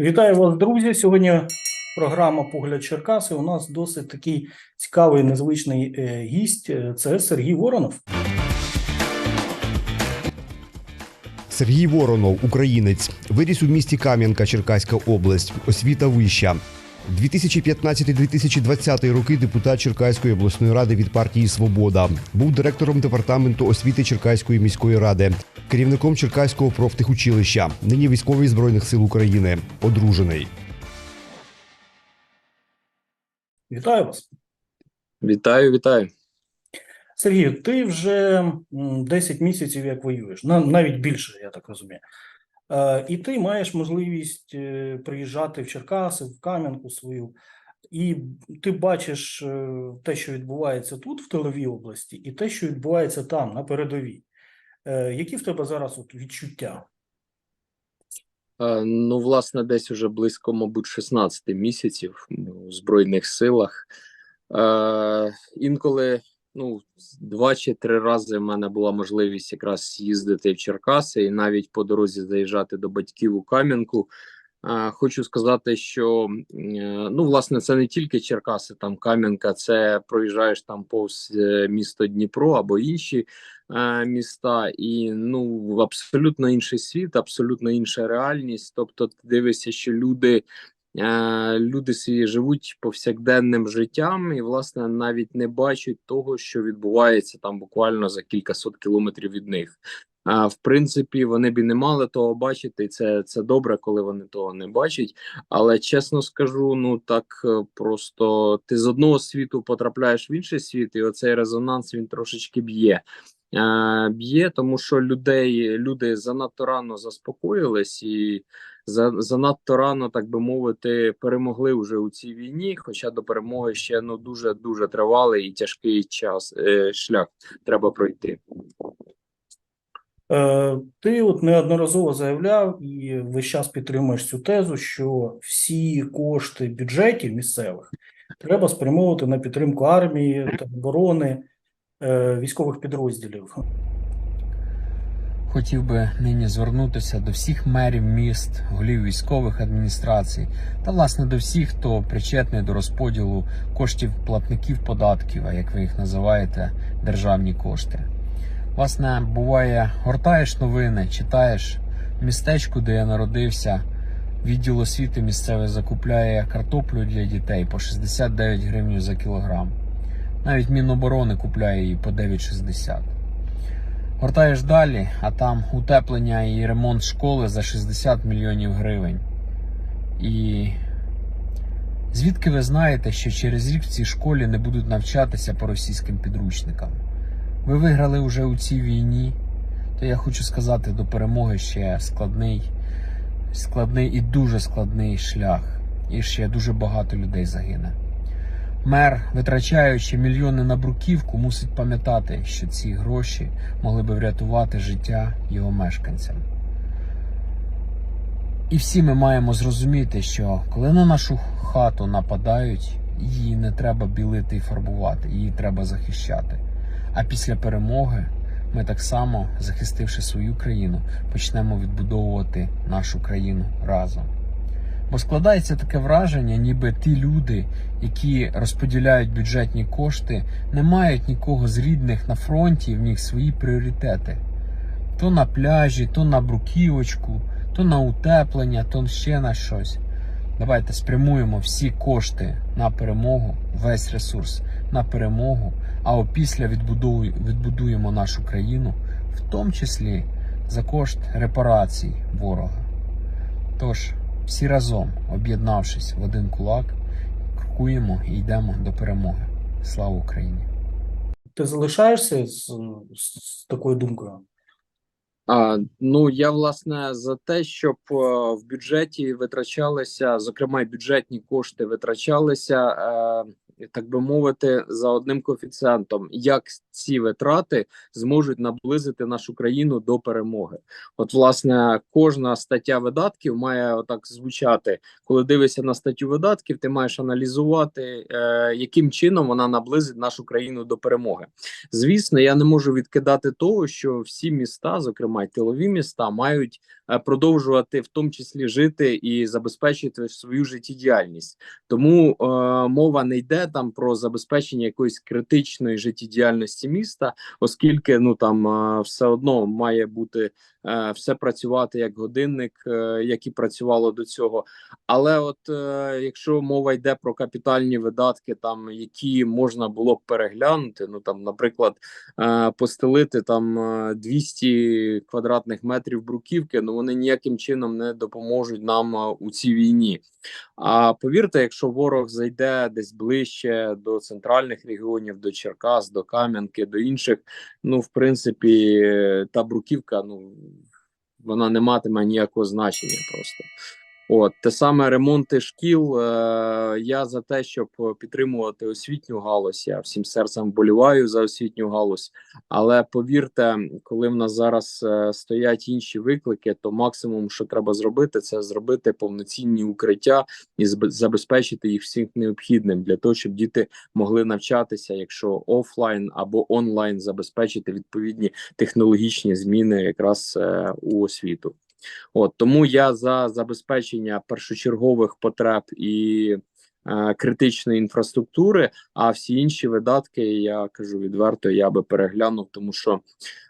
Вітаю вас, друзі. Сьогодні програма Погляд Черкаси. У нас досить такий цікавий незвичний е, гість. Е, Це Сергій Воронов. Сергій Воронов, українець, виріс у місті Кам'янка, Черкаська область, освіта вища. 2015-2020 роки депутат Черкаської обласної ради від партії Свобода був директором департаменту освіти Черкаської міської ради, керівником Черкаського профтехучилища, нині військовий збройних сил України, одружений. Вітаю вас. Вітаю, вітаю. Сергій, ти вже 10 місяців як воюєш, навіть більше, я так розумію. Е, І ти маєш можливість е, приїжджати в Черкаси, в Кам'янку свою, і ти бачиш е, те, що відбувається тут, в тиловій області, і те, що відбувається там, на передовій. Які в тебе зараз от відчуття? Ну, власне, десь уже близько, мабуть, 16 місяців у Збройних силах. Е, інколи, ну, два чи три рази в мене була можливість якраз їздити в Черкаси і навіть по дорозі заїжджати до батьків у Кам'янку. Хочу сказати, що е, ну, власне, це не тільки Черкаси, там Кам'янка, це проїжджаєш там повз е, місто Дніпро або інші е, міста, і ну абсолютно інший світ, абсолютно інша реальність. Тобто, ти дивишся, що люди. Е, Люди свої живуть повсякденним життям і, власне, навіть не бачать того, що відбувається там буквально за кількасот кілометрів від них. А в принципі, вони б і не мали того бачити, і це, це добре, коли вони того не бачать. Але чесно скажу, ну так е, просто ти з одного світу потрапляєш в інший світ, і оцей резонанс він трошечки б'є. Е, б'є, тому що людей люди занадто рано заспокоїлись і за, занадто рано, так би мовити, перемогли вже у цій війні. Хоча до перемоги ще ну дуже дуже тривалий і тяжкий час е, шлях треба пройти. Е, Ти от неодноразово заявляв і весь час підтримуєш цю тезу, що всі кошти бюджетів місцевих треба спрямовувати на підтримку армії та оборони е, військових підрозділів. Хотів би нині звернутися до всіх мерів міст, голів військових адміністрацій та власне до всіх, хто причетний до розподілу коштів платників податків, а як ви їх називаєте, державні кошти. Власне, буває, гортаєш новини, читаєш містечку, де я народився. Відділ освіти місцевий закупляє картоплю для дітей по 69 гривень за кілограм. Навіть Міноборони купляє її по 9,60. Гортаєш далі, а там утеплення і ремонт школи за 60 мільйонів гривень. І звідки ви знаєте, що через рік в цій школі не будуть навчатися по російським підручникам? Ви виграли вже у цій війні, то я хочу сказати, до перемоги ще складний, складний і дуже складний шлях. І ще дуже багато людей загине. Мер, витрачаючи мільйони на бруківку, мусить пам'ятати, що ці гроші могли би врятувати життя його мешканцям. І всі ми маємо зрозуміти, що коли на нашу хату нападають, її не треба білити і фарбувати, її треба захищати. А після перемоги ми так само, захистивши свою країну, почнемо відбудовувати нашу країну разом. Бо складається таке враження, ніби ті люди, які розподіляють бюджетні кошти, не мають нікого з рідних на фронті, в них свої пріоритети. То на пляжі, то на бруківочку, то на утеплення, то ще на щось. Давайте спрямуємо всі кошти на перемогу, весь ресурс на перемогу, а опісля відбудуємо нашу країну, в тому числі за кошт репарацій ворога. Тож, всі разом, об'єднавшись в один кулак, крокуємо і йдемо до перемоги. Слава Україні! Ти залишаєшся з, з такою думкою? А, ну я власне за те, щоб е, в бюджеті витрачалися, зокрема, бюджетні кошти витрачалися е, так би мовити, за одним коефіцієнтом, як ці витрати зможуть наблизити нашу країну до перемоги. От, власне, кожна стаття видатків має отак звучати. Коли дивишся на статтю видатків, ти маєш аналізувати, е, яким чином вона наблизить нашу країну до перемоги. Звісно, я не можу відкидати того, що всі міста, зокрема й тилові міста, мають е, продовжувати в тому числі жити і забезпечити свою життєдіяльність. Тому е, мова не йде там про забезпечення якоїсь критичної життєдіяльності міста, оскільки ну там все одно має бути е, все працювати як годинник, е, як і працювало до цього. Але от е, якщо мова йде про капітальні видатки, там які можна було б переглянути, ну там, наприклад, постелити там е, 200 квадратних метрів бруківки, ну вони ніяким чином не допоможуть нам у цій війні. А повірте, якщо ворог зайде десь ближче до центральних регіонів, до Черкас, до Кам'янки, до інших, ну в принципі, е, та бруківка, ну вона не матиме ніякого значення просто. От те саме ремонти шкіл. Е, я за те, щоб підтримувати освітню галузь. Я всім серцем вболіваю за освітню галузь. Але повірте, коли в нас зараз е, стоять інші виклики, то максимум, що треба зробити, це зробити повноцінні укриття і забезпечити їх всім необхідним для того, щоб діти могли навчатися, якщо офлайн або онлайн, забезпечити відповідні технологічні зміни якраз е, у освіту. От тому я за забезпечення першочергових потреб і е, критичної інфраструктури. А всі інші видатки, я кажу відверто, я би переглянув, тому що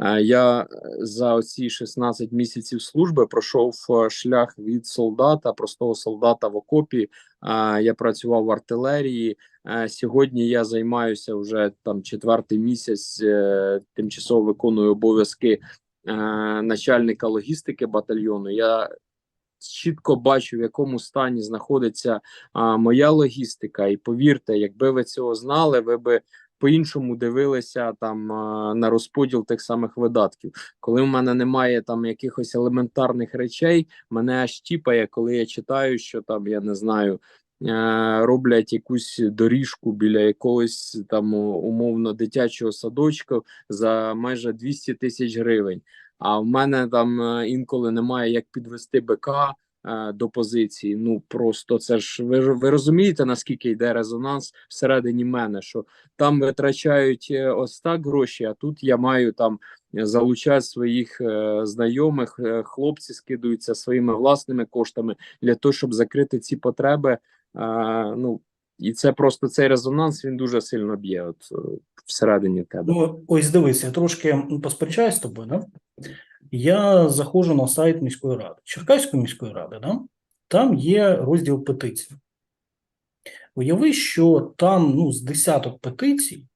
е, я за оці 16 місяців служби пройшов е, шлях від солдата, простого солдата в окопі. Е, я працював в артилерії. Е, сьогодні я займаюся вже там четвертий місяць, е, тимчасово виконую обов'язки начальника логістики батальйону. Я чітко бачу, в якому стані знаходиться а, моя логістика. І повірте, якби ви цього знали, ви би по-іншому дивилися там на розподіл тих самих видатків. Коли в мене немає там якихось елементарних речей, мене аж тіпає, коли я читаю, що там я не знаю. Е, Роблять якусь доріжку біля якогось там умовно дитячого садочка за майже 200 тисяч гривень. А в мене там е, інколи немає як підвести БК е, до позиції. Ну просто це ж ви, ви розумієте, наскільки йде резонанс всередині мене, що там витрачають ось так гроші, а тут я маю там залучати своїх знайомих, хлопці скидуються своїми власними коштами для того, щоб закрити ці потреби. Е, ну і це просто цей резонанс він дуже сильно б'є от е, всередині тебе. Ну, ось дивись, я трошки посперечаюсь з тобою, да? Я заходжу на сайт міської ради, Черкаської міської ради, да? там є розділ петицій. Уяви, що там ну, з десяток петицій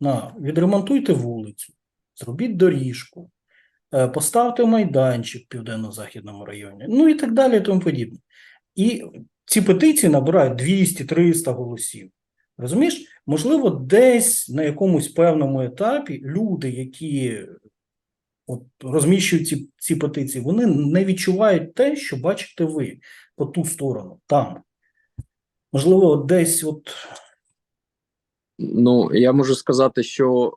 на відремонтуйте вулицю, зробіть доріжку, е, поставте майданчик в південно-західному районі, ну і так далі, і тому подібне. І ці петиції набирають 200-300 голосів. Розумієш, можливо, десь на якомусь певному етапі люди, які от, розміщують ці, ці петиції, вони не відчувають те, що бачите ви по ту сторону, там. Можливо, десь от Ну, я можу сказати, що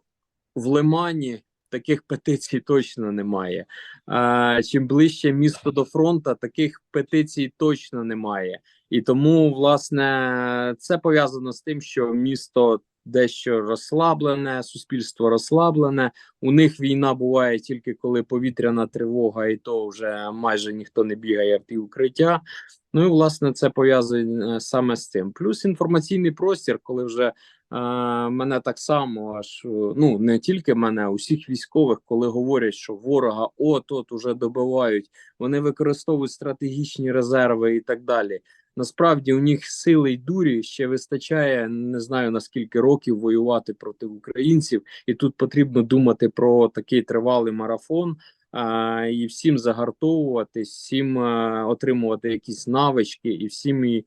в Лимані таких петицій точно немає. А, чим ближче місто до фронту, таких петицій точно немає. І тому, власне, це пов'язано з тим, що місто дещо розслаблене, суспільство розслаблене. У них війна буває тільки коли повітряна тривога, і то вже майже ніхто не бігає в ті укриття. Ну і власне це пов'язано саме з цим. Плюс інформаційний простір, коли вже е, мене так само, аж е, ну не тільки мене, а усіх військових, коли говорять, що ворога от от уже добивають, вони використовують стратегічні резерви і так далі. Насправді у них сили й дурі ще вистачає. Не знаю наскільки років воювати проти українців, і тут потрібно думати про такий тривалий марафон. А, і всім загартовуватись, всім е, отримувати якісь навички, і всім і, е,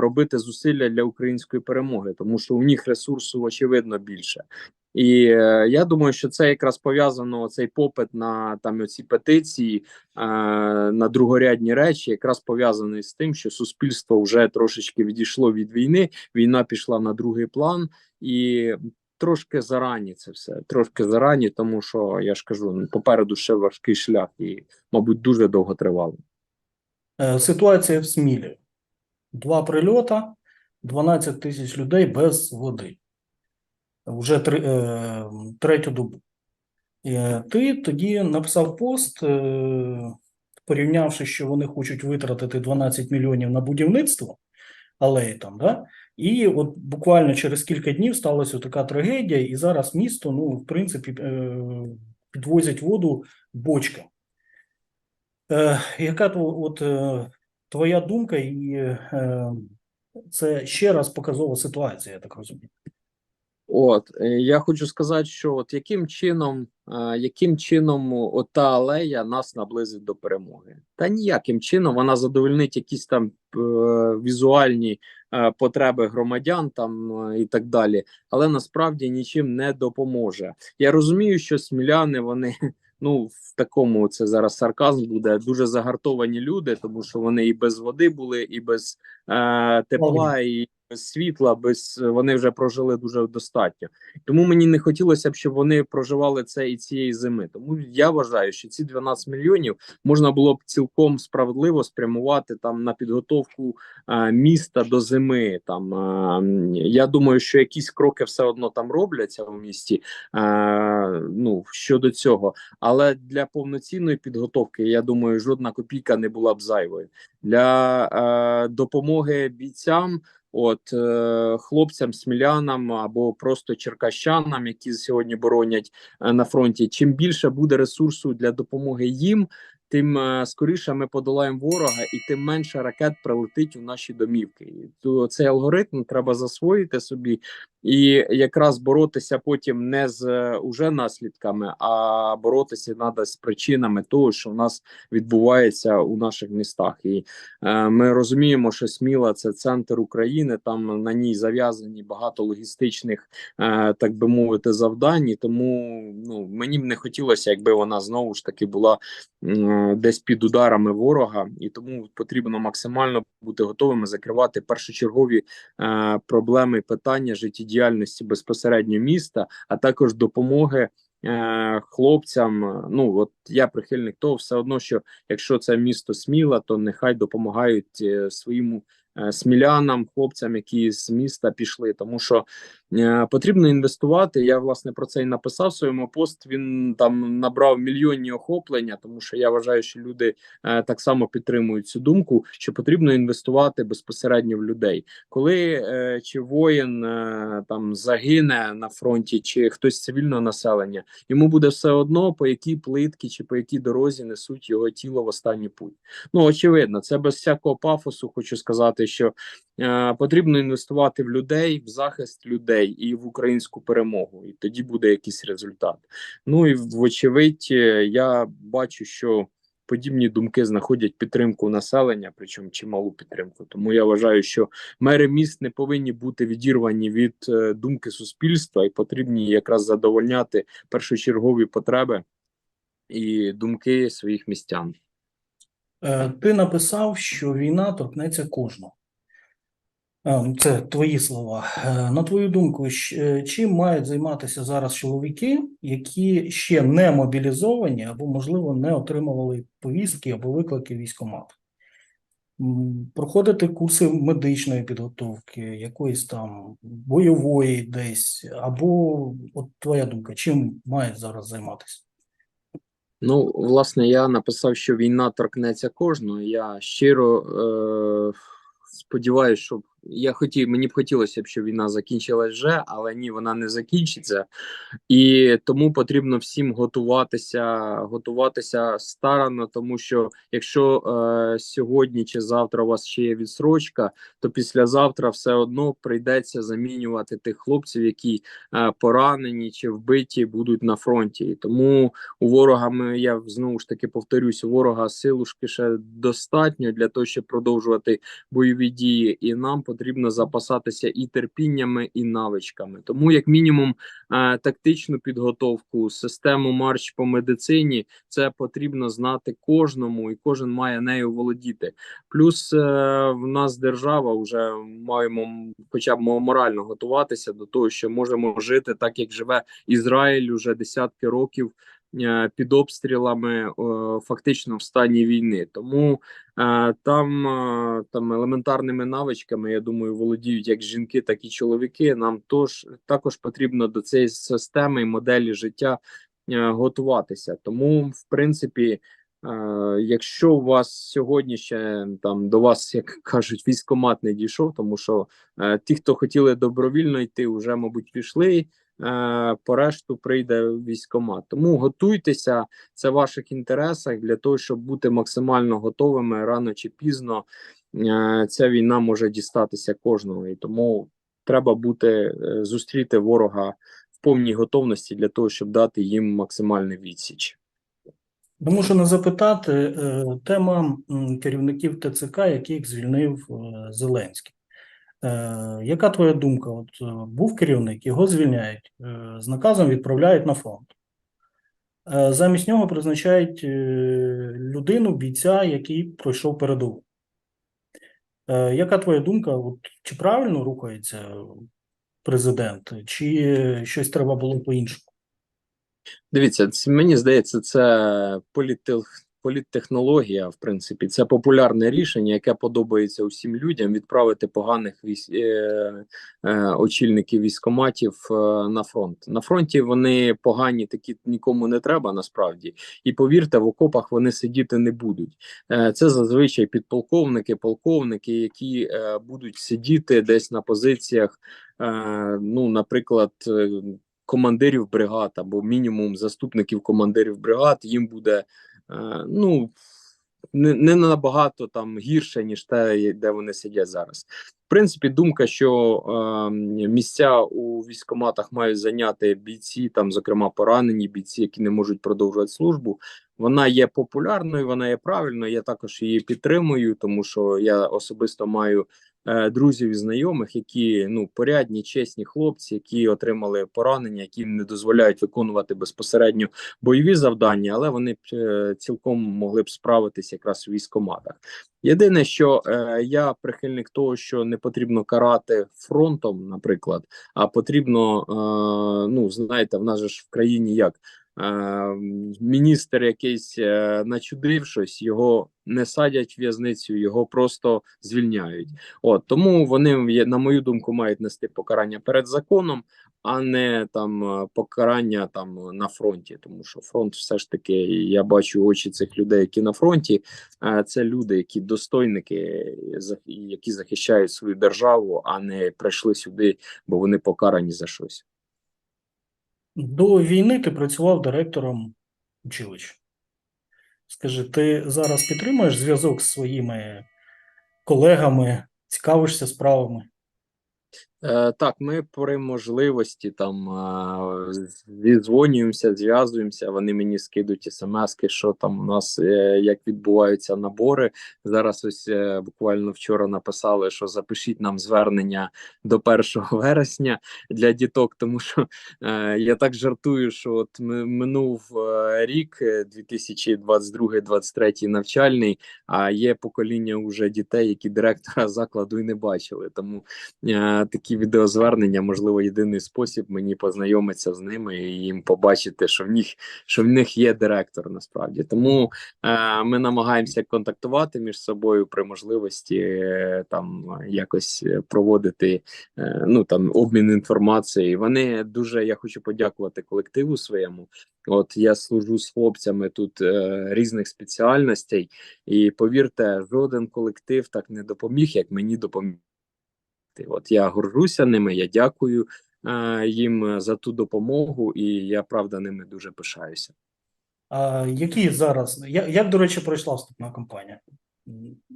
робити зусилля для української перемоги, тому що у них ресурсу очевидно більше. І е, я думаю, що це якраз пов'язано цей попит на там ці петиції е, на другорядні речі, якраз пов'язаний з тим, що суспільство вже трошечки відійшло від війни. Війна пішла на другий план і. Трошки зарані це все, трошки зарані, тому що я ж кажу, попереду ще важкий шлях, і, мабуть, дуже довго тривало. Е, Ситуація в Смілі. Два прильота, 12 тисяч людей без води. Вже три, е, третю добу. Е, Ти тоді написав пост, е, порівнявши, що вони хочуть витратити 12 мільйонів на будівництво алеї там, да? І от буквально через кілька днів сталася така трагедія, і зараз місто, ну, в принципі, е, підвозять воду бочками. Е, яка то от е, твоя думка, і е, це ще раз показова ситуація, я так розумію. От е, я хочу сказати, що от яким чином, е, яким чином ота алея нас наблизить до перемоги? Та ніяким чином вона задовольнить якісь там е, візуальні потреби громадян там і так далі, але насправді нічим не допоможе. Я розумію, що сміляни вони. Ну, в такому це зараз сарказм буде. Дуже загартовані люди, тому що вони і без води були, і без е, тепла, і без світла, без вони вже прожили дуже достатньо. Тому мені не хотілося б, щоб вони проживали це і цієї зими. Тому я вважаю, що ці 12 мільйонів можна було б цілком справедливо спрямувати там на підготовку е, міста до зими. Там е, я думаю, що якісь кроки все одно там робляться в місті. Е, ну щодо цього, але для повноцінної підготовки, я думаю, жодна копійка не була б зайвою для е, допомоги бійцям. От е, хлопцям, смілянам або просто черкащанам, які сьогодні боронять е, на фронті. Чим більше буде ресурсу для допомоги їм, тим е, скоріше ми подолаємо ворога, і тим менше ракет прилетить у наші домівки. То цей алгоритм треба засвоїти собі і якраз боротися потім не з е, уже наслідками, а боротися треба з причинами того, що в нас відбувається у наших містах. І е, ми розуміємо, що Сміла це центр України. Там на ній зав'язані багато логістичних, е, так би мовити, завдань. І Тому ну мені б не хотілося, якби вона знову ж таки була м, десь під ударами ворога, і тому потрібно максимально бути готовими закривати першочергові е, проблеми, питання життєдіяльності безпосередньо міста, а також допомоги. е, Хлопцям, ну от я прихильник того, все одно, що якщо це місто Сміла, то нехай допомагають е, своїм е, смілянам, хлопцям, які з міста пішли, тому що е, потрібно інвестувати. Я власне про це і написав в своєму пост. Він там набрав мільйонні охоплення, тому що я вважаю, що люди е, так само підтримують цю думку, що потрібно інвестувати безпосередньо в людей. Коли е, чи воїн е, там загине на фронті, чи хтось цивільного населення, йому буде все одно по якій плитки чи по якій дорозі несуть його тіло в останній путь. Ну очевидно, це без всякого пафосу. Хочу сказати, що е, потрібно інвестувати в людей, в захист людей і в українську перемогу, і тоді буде якийсь результат. Ну і вочевидь, е, я бачу, що подібні думки знаходять підтримку населення, причому чималу підтримку. Тому я вважаю, що мери міст не повинні бути відірвані від е, думки суспільства і потрібні якраз задовольняти першочергові потреби і думки своїх містян. Е, Ти написав, що війна торкнеться кожного. Е, Це твої слова. Е, На твою думку, е, чим мають займатися зараз чоловіки, які ще не мобілізовані або, можливо, не отримували повістки або виклики військкомату? М, Проходити курси медичної підготовки, якоїсь там бойової десь, або от твоя думка, чим мають зараз займатися? Ну, власне, я написав, що війна торкнеться кожного. Я щиро е- сподіваюся, що я хотів, мені б хотілося б, щоб війна закінчилась вже, але ні, вона не закінчиться. І тому потрібно всім готуватися, готуватися старано, тому що якщо е- сьогодні чи завтра у вас ще є відсрочка, то післязавтра все одно прийдеться замінювати тих хлопців, які е- поранені чи вбиті будуть на фронті. І тому у ворога ми я знову ж таки повторюсь, у ворога силушки ще достатньо для того, щоб продовжувати бойові дії, і нам потрібно запасатися і терпіннями, і навичками. Тому, як мінімум, е, тактичну підготовку, систему марш по медицині це потрібно знати кожному, і кожен має нею володіти. Плюс е, в нас держава вже маємо хоча б морально готуватися до того, що можемо жити так, як живе Ізраїль уже десятки років під обстрілами, е, фактично в стані війни. Тому е, там, е, там елементарними навичками, я думаю, володіють як жінки, так і чоловіки. Нам тож також потрібно до цієї системи і моделі життя е, готуватися. Тому, в принципі. Е, якщо у вас сьогодні ще там до вас, як кажуть, військомат не дійшов, тому що е, ті, хто хотіли добровільно йти, вже мабуть пішли. Е, по решту прийде військомат. Тому готуйтеся, це в ваших інтересах для того, щоб бути максимально готовими рано чи пізно. Е, ця війна може дістатися кожного, і тому треба бути е, зустріти ворога в повній готовності для того, щоб дати їм максимальний відсіч. Тому що не запитати тема керівників ТЦК, яких звільнив Зеленський. Е, Яка твоя думка? От е, був керівник, його звільняють, е, з наказом відправляють на фронт. Е, Замість нього призначають е, людину, бійця, який пройшов передову. Е, Яка твоя думка? От, чи правильно рухається президент, чи щось треба було по-іншому? Дивіться, мені здається, це політтех, політтехнологія, в принципі, це популярне рішення, яке подобається усім людям відправити поганих військ, е, е, очільників військоматів е, на фронт. На фронті вони погані, такі нікому не треба насправді. І повірте, в окопах вони сидіти не будуть. Е, це зазвичай підполковники, полковники, які е, будуть сидіти десь на позиціях. Е, ну, наприклад, е, командирів бригад або мінімум заступників командирів бригад, їм буде ну не, не набагато там гірше, ніж те, де вони сидять зараз. В принципі, думка, що е, місця у військкоматах мають зайняти бійці, там, зокрема, поранені бійці, які не можуть продовжувати службу. Вона є популярною, вона є правильною. Я також її підтримую, тому що я особисто маю е, друзів і знайомих, які ну порядні, чесні хлопці, які отримали поранення, які не дозволяють виконувати безпосередньо бойові завдання, але вони б е, цілком могли б справитися якраз у військкоматах. Єдине, що е, я прихильник того, що не потрібно карати фронтом, наприклад, а потрібно, е, ну знаєте, в нас ж в країні як е, міністр якийсь е, начудив щось, його не садять в в'язницю, його просто звільняють. От тому вони, на мою думку, мають нести покарання перед законом, а не там е, покарання там на фронті. Тому що фронт, все ж таки, я бачу очі цих людей, які на фронті. е, Це люди, які достойники, які захищають свою державу, а не прийшли сюди, бо вони покарані за щось. До війни ти працював директором училища. Скажи, ти зараз підтримуєш зв'язок з своїми колегами, цікавишся справами? Е, так, ми при можливості там зідзвонюємося, зв'язуємося. Вони мені скидуть смски, що там у нас е, як відбуваються набори. Зараз ось е, буквально вчора написали, що запишіть нам звернення до 1 вересня для діток, тому що я так жартую, що от минув рік, 2022-2023 навчальний, а є покоління уже дітей, які директора закладу і не бачили. Тому е, такі відеозвернення, можливо, єдиний спосіб мені познайомитися з ними і їм побачити, що в них що в них є директор насправді. Тому е, ми намагаємося контактувати між собою при можливості е, там якось проводити е, ну там обмін інформацією. Вони дуже я хочу подякувати колективу своєму. От я служу з хлопцями тут е, різних спеціальностей, і повірте, жоден колектив так не допоміг, як мені допоміг. От я горжуся ними, я дякую е, їм за ту допомогу, і я правда ними дуже пишаюся. А які зараз, як, як, до речі, пройшла вступна кампанія?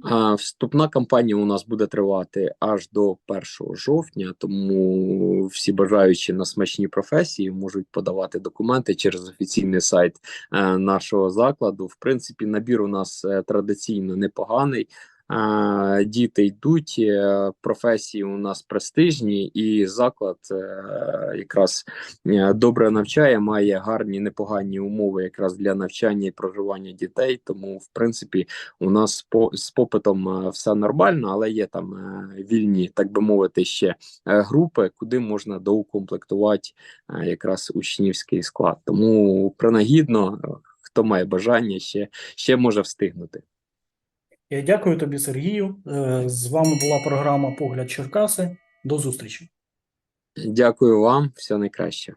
А вступна кампанія у нас буде тривати аж до 1 жовтня, тому всі бажаючі на смачні професії можуть подавати документи через офіційний сайт е, нашого закладу. В принципі, набір у нас е, традиційно непоганий. Діти йдуть, е, професії у нас престижні, і заклад е, якраз е, добре навчає, має гарні непогані умови якраз для навчання і проживання дітей. Тому, в принципі, у нас з попитом все нормально, але є там вільні, так би мовити, ще групи, куди можна доукомплектувати якраз учнівський склад. Тому принагідно, хто має бажання, ще, ще може встигнути. Я дякую тобі, Сергію. Е, З вами була програма Погляд Черкаси. До зустрічі. Дякую вам, все найкраще.